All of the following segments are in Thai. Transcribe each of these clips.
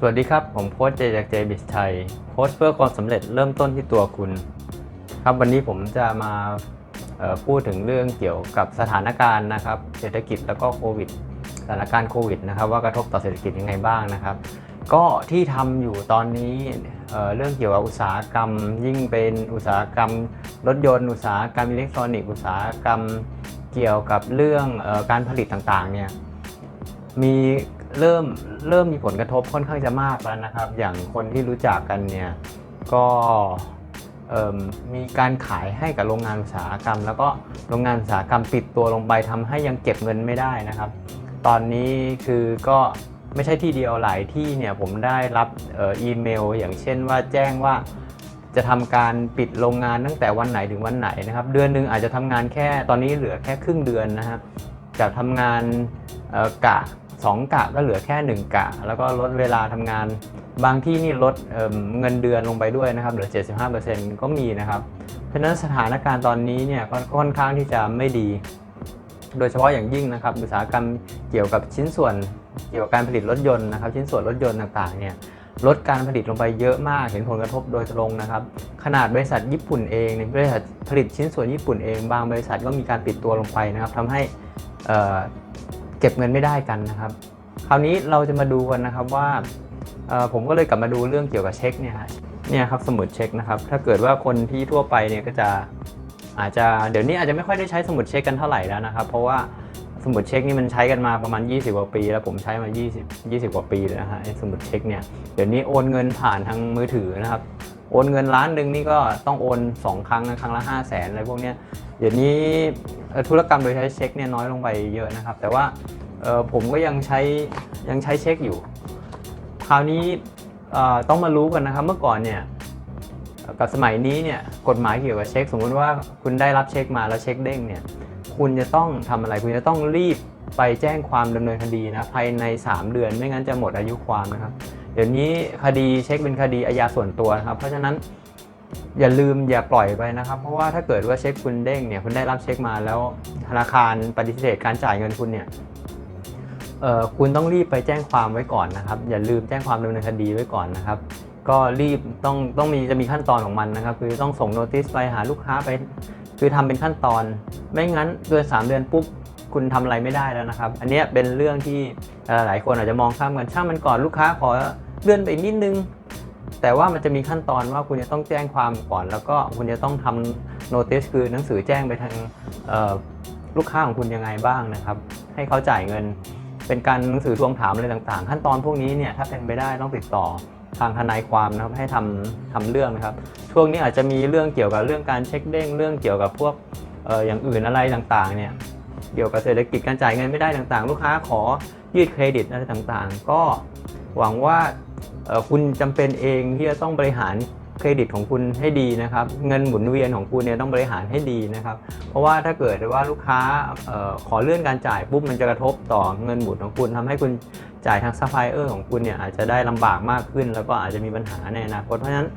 สวัสดีครับ ผมโค้ชเจจากเจบิสไทยโค้ชเพื่อความสำเร็จเริ่มต้นที่ตัวคุณ ครับวันนี้ผมจะมาพูดถึงเรื่องเกี่ยวกับสถานการณ์นะครับ เศรษฐกิจแล้วก็โควิดสถานการณ์โควิดนะครับว่ากระทบต่อเศรษฐกิจยังไงบ้างนะครับ ก็ที่ทำอยู่ตอนนี้เรื่องเกี่ยวกับอุตสาหกรรม ยิ่งเป็นอุตสาหกรรมรถยนต์อุตสาหกรรมอิเล็กทรอนิกส์อุตสาหกรรมเกี่ยวกับเรื่องการผลิตต่างๆเนี่ยมี เริ่มเริ่มมีผลกระทบค่อนข้างจะมากแล้วนะครับ อย่างคนที่รู้จักกันเนี่ยก็มมีการขายให้กับโรงงานอุตสาหกรรม แล้วก็โรงงานอุตสาหกรรมปิดตัวลงไปทำให้ยังเก็บเงินไม่ได้นะครับ ตอนนี้คือก็ไม่ใช่ที่เดียวหลายที่เนี่ยผมได้รับอ,อีเมล อย่างเช่นว่าแจ้งว่าจะทำการปิดโรงงานตั้งแต่วันไหนถึงวันไหนนะครับ เดือนหนึ่งอาจจะทำงานแค่ตอนนี้เหลือแค่ครึ่งเดือนนะครับจากทำงานกะ 2 กะก็เหลือแค่ 1 กะ แล้วก็ลดเวลาทำงาน บางที่นี่ลดเเงินเดือนลงไปด้วยนะครับเหลือ 75%ก็มีนะครับ เพราะฉะนั้นสถานการณ์ตอนนี้เนี่ยก็ค่อนข้างที่จะไม่ดี โดยเฉพาะอย่างยิ่งนะครับอุตสาหกรรมเกี่ยวกับชิ้นส่วนเกี่ยวกับการผลิตรถยนต์นะครับ ชิ้นส่วนรถยนต์ต่างๆเนี่ยลดการผลิตลงไปเยอะมากเห็นผลกระทบโดยตรงนะครับ ขนาดบริษัทญี่ปุ่นเองเนี่ยบริษัทผลิตชิ้นส่วนญี่ปุ่นเอง บางบริษัทก็มีการปิดตัวลงไปนะครับทำให้ เก็บเงินไม่ได้กันนะครับ คราวนี้เราจะมาดูกันนะครับว่าผมก็เลยกลับมาดูเรื่องเกี่ยวกับเช็คเนี่ยฮะเนี่ยครับสมุดเช็คนะครับ ถ้าเกิดว่าคนที่ทั่วไปเนี่ยก็จะอาจจะเดี๋ยวนี้อาจจะไม่ค่อยได้ใช้สมุดเช็คกันเท่าไหร่แล้วนะครับ เพราะว่าสมุดเช็คนี่มันใช้กันมาประมาณ 20 กว่าปี แล้วผมใช้มา 20 20 กว่าปีแล้วนะฮะสมุดเช็คเนี่ยเดี๋ยวนี้โอนเงินผ่านทางมือถือนะครับ โอนเงินล้านหนึ่งนี่ก็ต้องโอน 2 ครั้งครั้งละ 5 0 0แสนอะไรพวกเนี้ยเดี๋ยวนี้ ธุรกรรมโดยใช้เช็คเนี่ยน้อยลงไปเยอะนะครับ แต่ว่าผมก็ยังใช้ยังใช้เช็คอยู่ คราวนี้ต้องมารู้กันนะครับเมื่อก่อนเนี่ยกับสมัยนี้เนี่ยกฎหมายเกี่ยวกับเช็ค สมมติว่าคุณได้รับเช็คมาแล้วเช็คเด้งเนี่ยคุณจะต้องทำอะไรคุณจะต้องรีบไปแจ้งความดำเนินคดีนะภายใน 3 เดือนไม่งั้นจะหมดอายุความนะครับ เดี๋ยวนี้คดีเช็คเป็นคดีอาญาส่วนตัวนะครับ เพราะฉะนั้น อย่าลืมอย่าปล่อยไปนะครับ เพราะว่าถ้าเกิดว่าเช็คคุณเด้งเนี่ยคุณได้รับเช็คมาแล้วธนาคารปฏิเสธการจ่ายเงินคุณเนี่ยเอ่อคุณต้องรีบไปแจ้งความไว้ก่อนนะครับ อย่าลืมแจ้งความดำเนินคดีไว้ก่อนนะครับ ก็รีบต้องต้องมีจะมีขั้นตอนของมันนะครับ คือต้องส่งโน้ติสไปหาลูกค้าไป คือทำเป็นขั้นตอน ไม่งั้นเกิน3เดือนปุ๊บคุณทำอะไรไม่ได้แล้วนะครับ อันนี้เป็นเรื่องที่หลายคนอาจจะมองข้ามกันช่างมันก่อนลูกค้าขอเลื่อนไปอีกนิดนึง แต่ว่ามันจะมีขั้นตอนว่าคุณจะต้องแจ้งความก่อน แล้วก็คุณจะต้องทำโนติสคือหนังสือแจ้งไปทางลูกค้าของคุณยังไงบ้างนะครับ ให้เขาจ่ายเงิน เป็นการหนังสือทวงถามอะไรต่างๆ ขั้นตอนพวกนี้เนี่ยถ้าเป็นไปได้ต้องติดต่อทางทนายความนะครับให้ทำทำเรื่องนะครับ ช่วงนี้อาจจะมีเรื่องเกี่ยวกับเรื่องการเช็คเด้งเรื่องเกี่ยวกับพวกอออย่างอื่นอะไรต่างๆเนี่ยเกี่ยวกับเศรษฐกิจการจ่ายเงินไม่ได้ต่างๆ ลูกค้าขอยืดเครดิตอะไรต่างๆ ก็หวังว่า คุณจำเป็นเองที่จะต้องบริหารเครดิตของคุณให้ดีนะครับ เงินหมุนเวียนของคุณเนี่ยต้องบริหารให้ดีนะครับ เพราะว่าถ้าเกิดว่าลูกค้าออขอเลื่อนการจ่ายปุ๊บมันจะกระทบต่อเงินหมุนของคุณทำให้คุณจ่ายทางซัพพลายเออร์ของคุณเนี่ยอาจจะได้ลำบากมากขึ้น แล้วก็อาจจะมีปัญหาในอนาคตเพราะฉะนั้น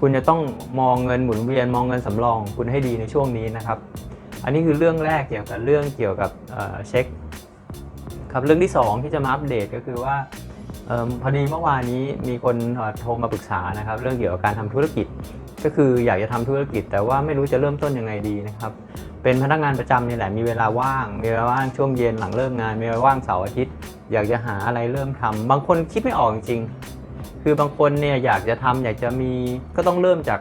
คุณจะต้องมองเงินหมุนเวียนมองเงินสำรองคุณให้ดีในช่วงนี้นะครับ อันนี้คือเรื่องแรกเกี่ยวกับเรื่องเกี่ยวกับเเช็คครับเรื่องที่สองที่จะมาอัปเดตก็คือว่า เอพอดีเมื่อวานนี้มีคนโทรมาปรึกษานะครับ เรื่องเกี่ยวกับการทำธุรกิจ ก็คืออยากจะทำธุรกิจ แต่ว่าไม่รู้จะเริ่มต้นยังไงดีนะครับ เป็นพนักงานประจำนี่แหละมีเวลาว่าง มีเวลาว่างช่วงเย็นหลังเลิกงาน มีเวลาว่างเสาร์อาทิตย์ อยากจะหาอะไรเริ่มทำบางคนคิดไม่ออกจริงๆคือบางคนเนี่ยอยากจะทำอยากจะมีก็ต้องเริ่มจาก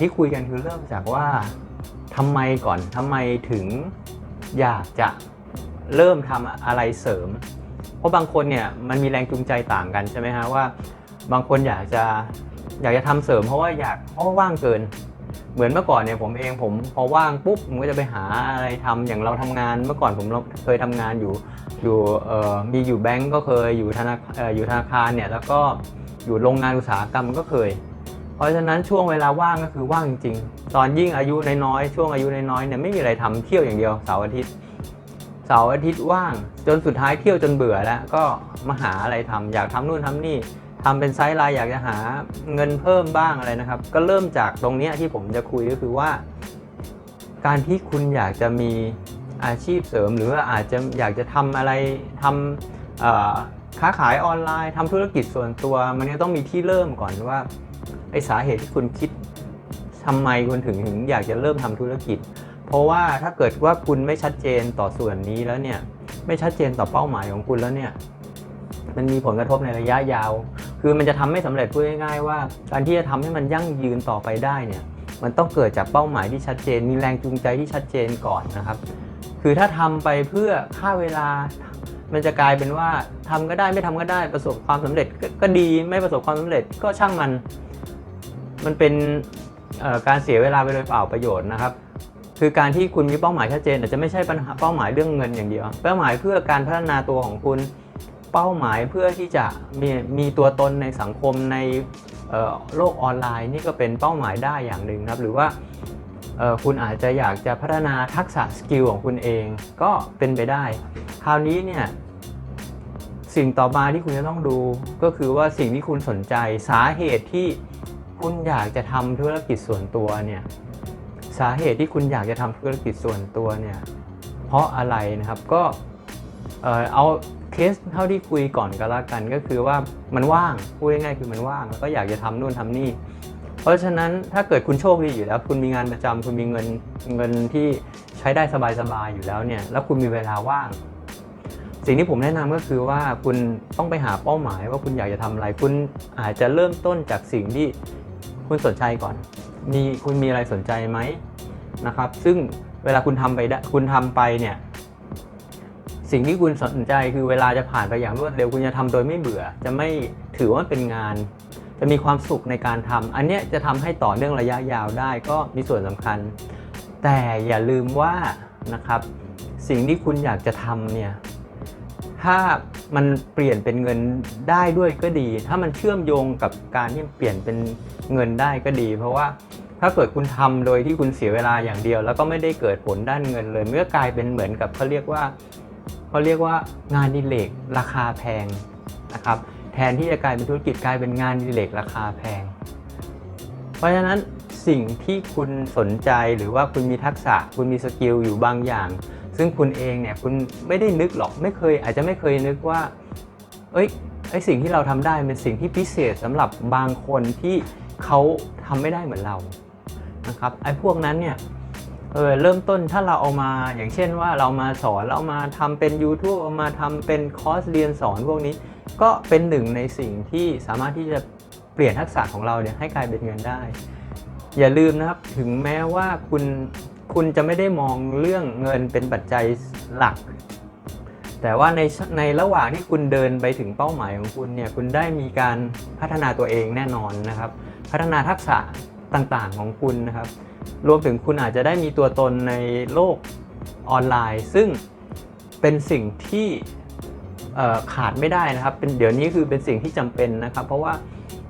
ที่คุยกันคือเริ่มจากว่าทำไมก่อนทำไมถึงอยากจะเริ่มทำอะไรเสริม ราะบางคนเนี่ยมันมีแรงจูงใจต่างกันใช่ไหมฮะว่า บางคนอยากจะอยากจะทำเสริมเพราะว่าอยากเพราะว่าว่างเกิน เหมือนเมื่อก่อนเนี่ยผมเองผมพอว่างปุ๊บผมก็จะไปหาอะไรทำอย่างเราทำงาน เมื่อก่อนผมเคยทำงานอยู่อยู่มีอยู่แบงก์ก็เคยอยู่ธนาอยู่ธนาคารเนี่ยแล้วก็อยู่โรงงานอุตสาหกรรมก็เคย เพราะฉะนั้นช่วงเวลาว่างก็คือว่างจริงๆ ตอนยิ่งอายุน้อยๆช่วงอายุน้อยๆเนี่ยไม่มีอะไรทำเที่ยวอย่างเดียวเสาร์อาทิตย์ เสาร์อาทิตย์ว่าง จนสุดท้ายเที่ยวจนเบื่อแล้ว ก็มาหาอะไรทำอยากทำนู่นทำนี่ทำเป็นไซส์ไลน์อยากจะหาเงินเพิ่มบ้างอะไรนะครับ ก็เริ่มจากตรงนี้ที่ผมจะคุยก็คือว่า การที่คุณอยากจะมีอาชีพเสริม หรือว่าอาจจะอยากจะทำอะไรทำค้าขายออนไลน์ทำธุรกิจส่วนตัว มันก็ต้องมีที่เริ่มก่อนว่าไอสาเหตุที่คุณคิดทำไมคุณถึงถึงอยากจะเริ่มทำธุรกิจ เพราะว่าถ้าเกิดว่าคุณไม่ชัดเจนต่อส่วนนี้แล้วเนี่ย ไม่ชัดเจนต่อเป้าหมายของคุณแล้วเนี่ย มันมีผลกระทบในระยะยาว คือมันจะทำไม่สำเร็จพูดง่ายๆว่า การที่จะทำให้มันยั่งยืนต่อไปได้เนี่ย มันต้องเกิดจากเป้าหมายที่ชัดเจน มีแรงจูงใจที่ชัดเจนก่อนนะครับ คือถ้าทำไปเพื่อค่าเวลา มันจะกลายเป็นว่าทำก็ได้ไม่ทำก็ได้ประสบความสำเร็จกก็ดีไม่ประสบความสำเร็จก็ช่างมัน มันเป็นการเสียเวลาไปโดยเปล่าประโยชน์นะครับ คือการที่คุณมีเป้าหมายชัดเจนอาจจะไม่ใช่ปัญหาเป้าหมายเรื่องเงินอย่างเดียว เป้าหมายเพื่อการพัฒนาตัวของคุณเป้าหมายเพื่อที่จะมีมีตัวตนในสังคมในโลกออนไลน์นี่ก็เป็นเป้าหมายได้อย่างหนึ่งครับ หรือว่าคุณอาจจะอยากจะพัฒนาทักษะสกิลของคุณเองก็เป็นไปได้ คราวนี้เนี่ยสิ่งต่อมาที่คุณจะต้องดูก็คือว่าสิ่งที่คุณสนใจสาเหตุที่คุณอยากจะทำธุรกิจส่วนตัวเนี่ย สาเหตุที่คุณอยากจะทำธุรกิจส่วนตัวเนี่ยเพราะอะไรนะครับก็เออเอาเคสเท่าที่คุยก่อนก็แล้วกันก็คือว่ามันว่างพูดง่ายๆคือมันว่างแล้วก็อยากจะทำนู่นทำนี่ เพราะฉะนั้นถ้าเกิดคุณโชคดีอยู่แล้ว คุณมีงานประจำคุณมีเงินเงินที่ใช้ได้สบายๆอยู่แล้วเนี่ยแล้วคุณมีเวลาว่าง สิ่งที่ผมแนะนำก็คือว่าคุณต้องไปหาเป้าหมายว่าคุณอยากจะทำอะไร คุณอาจจะเริ่มต้นจากสิ่งที่คุณสนใจก่อน มีคุณมีอะไรสนใจไหมนะครับ ซึ่งเวลาคุณทำไปได้คุณทำไปเนี่ย สิ่งที่คุณสนใจคือเวลาจะผ่านไปอย่างรวดเร็วคุณจะทำโดยไม่เบื่อ จะไม่ถือว่าเป็นงาน จะมีความสุขในการทำอันเนี้ยจะทำให้ต่อเนื่องระยะยาวได้ก็มีส่วนสำคัญ แต่อย่าลืมว่านะครับ สิ่งที่คุณอยากจะทำเนี่ยถ้ามันเปลี่ยนเป็นเงินได้ด้วยก็ดี ถ้ามันเชื่อมโยงกับการที่เปลี่ยนเป็นเงินได้ก็ดี เพราะว่า ถ้าเกิดคุณทำโดยที่คุณเสียเวลาอย่างเดียว แล้วก็ไม่ได้เกิดผลด้านเงินเลยเมันก็กลายเป็นเหมือนกับเขาเรียกว่าเขาเรียกว่างานดิเลกราคาแพงนะครับแทนที่จะกลายเป็นธุรกิจกลายเป็นงานดิเลกราคาแพง เพราะฉะนั้นสิ่งที่คุณสนใจหรือว่าคุณมีทักษะ คุณมีสกิลอยู่บางอย่าง ซึ่งคุณเองเนี่ยคุณไม่ได้นึกหรอกไม่เคย อาจจะไม่เคยนึกว่า เอ้ยไอสิ่งที่เราทำได้เป็นสิ่งที่พิเศษสำหรับบางคนที่เขาทำไม่ได้เหมือนเรา นะครับไอ้พวกนั้นเนี่ยเออเริ่มต้นถ้าเราเอามาอย่างเช่นว่าเรามาสอนเรามาทำเป็น YouTube เอามาทำเป็นคอร์สเรียนสอนพวกนี้ ก็เป็นหนึ่งในสิ่งที่สามารถที่จะเปลี่ยนทักษะของเราเนี่ยให้กลายเป็นเงินได้ อย่าลืมนะครับถึงแม้ว่าคุณคุณจะไม่ได้มองเรื่องเงินเป็นปัจจัยหลัก แต่ว่าในในระหว่างที่คุณเดินไปถึงเป้าหมายของคุณเนี่ยคุณได้มีการพัฒนาตัวเองแน่นอนนะครับ พัฒนาทักษะ ต่างๆของคุณนะครับ รวมถึงคุณอาจจะได้มีตัวตนในโลกออนไลน์ ซึ่งเป็นสิ่งที่ขาดไม่ได้นะครับเป็นเดี๋ยวนี้คือเป็นสิ่งที่จำเป็นนะครับ เพราะว่า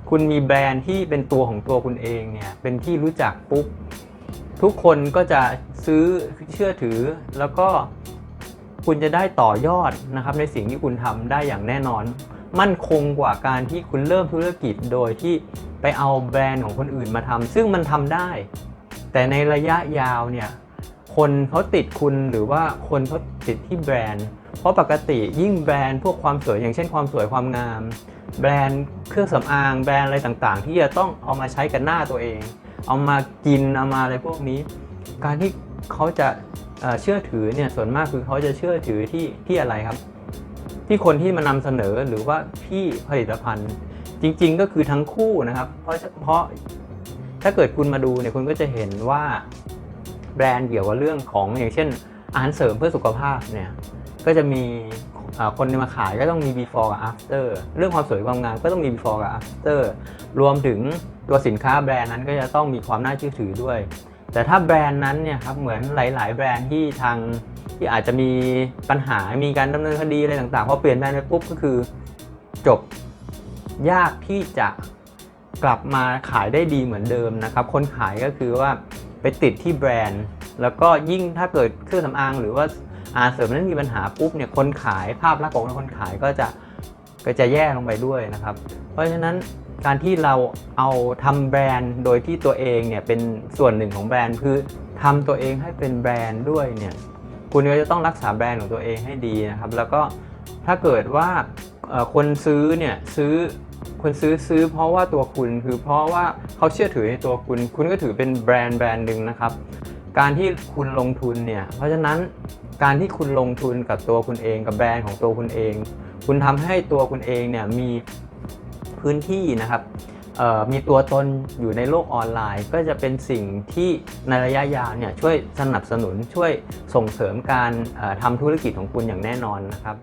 คุณมีแบรนด์ที่เป็นตัวของตัวคุณเองเนี่ยเป็นที่รู้จักปุ๊บทุกคนก็จะซื้อเชื่อถือ แล้วก็คุณจะได้ต่อยอดนะครับในสิ่งที่คุณทำได้อย่างแน่นอน มั่นคงกว่าการที่คุณเริ่มธุรกิจโดยที่ไปเอาแบรนด์ของคนอื่นมาทำซึ่งมันทำได้ แต่ในระยะยาวเนี่ยคนเขาติดคุณหรือว่าคนเขาติดที่แบรนด์ เพราะปกติยิ่งแบรนด์พวกความสวยอย่างเช่นความสวยความงาม แบรนด์เครื่องสำอางแบรนด์อะไรต่างๆ ที่จะต้องเอามาใช้กับหน้าตัวเอง เอามากินเอามาอะไรพวกนี้ การที่เขาจะเอ่อเชื่อถือเนี่ยส่วนมากคือเขาจะเชื่อถือที่ที่อะไรครับ ที่คนที่มานำเสนอหรือว่าที่ผลิตภัณฑ์ จริง ๆ ก็คือทั้งคู่นะครับ เพราะเพราะถ้าเกิดคุณมาดูเนี่ยคุณก็จะเห็นว่าแบรนด์เกี่ยวกับเรื่องของอย่างเช่น อาหารเสริมเพื่อสุขภาพเนี่ยก็จะมีคนมาขายก็ต้องมี before กับ after เรื่องความสวยความงามก็ต้องมี before กับ after รวมถึงตัวสินค้าแบรนด์นั้นก็จะต้องมีความน่าเชื่อถือด้วย แต่ถ้าแบรนด์นั้นเนี่ยครับเหมือนหลาย ๆ แบรนด์ที่ทางที่อาจจะมีปัญหา มีการดำเนินคดีอะไรต่างๆพอเปลี่ยนแบรนด์ไปปุ๊บก็คือ จบยากที่จะกลับมาขายได้ดีเหมือนเดิมนะครับ คนขายก็คือว่าไปติดที่แบรนด์ แล้วก็ยิ่งถ้าเกิดเครื่องสำอางหรือว่าอาหารเสริมนั้นมีปัญหาปุ๊บเนี่ยคนขายภาพลักษณ์ของคนขายก็จะก็จะแย่ลงไปด้วยนะครับ เพราะฉะนั้น การที่เราเอาทำแบรนด์โดยที่ตัวเองเนี่ยเป็นส่วนหนึ่งของแบรนด์คือทำตัวเองให้เป็นแบรนด์ด้วยเนี่ยคุณก็จะต้องรักษาแบรนด์ของตัวเองให้ดีนะครับ แล้วก็ถ้าเกิดว่าคนซื้อเนี่ยซื้อคนซื้อซื้อเพราะว่าตัวคุณคือเพราะว่าเขาเชื่อถือในตัวคุณ คุณก็ถือเป็นแบรนด์แบรนด์หนึ่งนะครับ การที่คุณลงทุนเนี่ยเพราะฉะนั้นการที่คุณลงทุนกับตัวคุณเองกับแบรนด์ของตัวคุณเอง คุณทำให้ตัวคุณเองเนี่ยมี พื้นที่นะครับมีตัวตนอยู่ในโลกออนไลน์ ก็จะเป็นสิ่งที่ในระยะยาวเนี่ยช่วยสนับสนุนช่วยส่งเสริมการทำธุรกิจของคุณอย่างแน่นอนนะครับ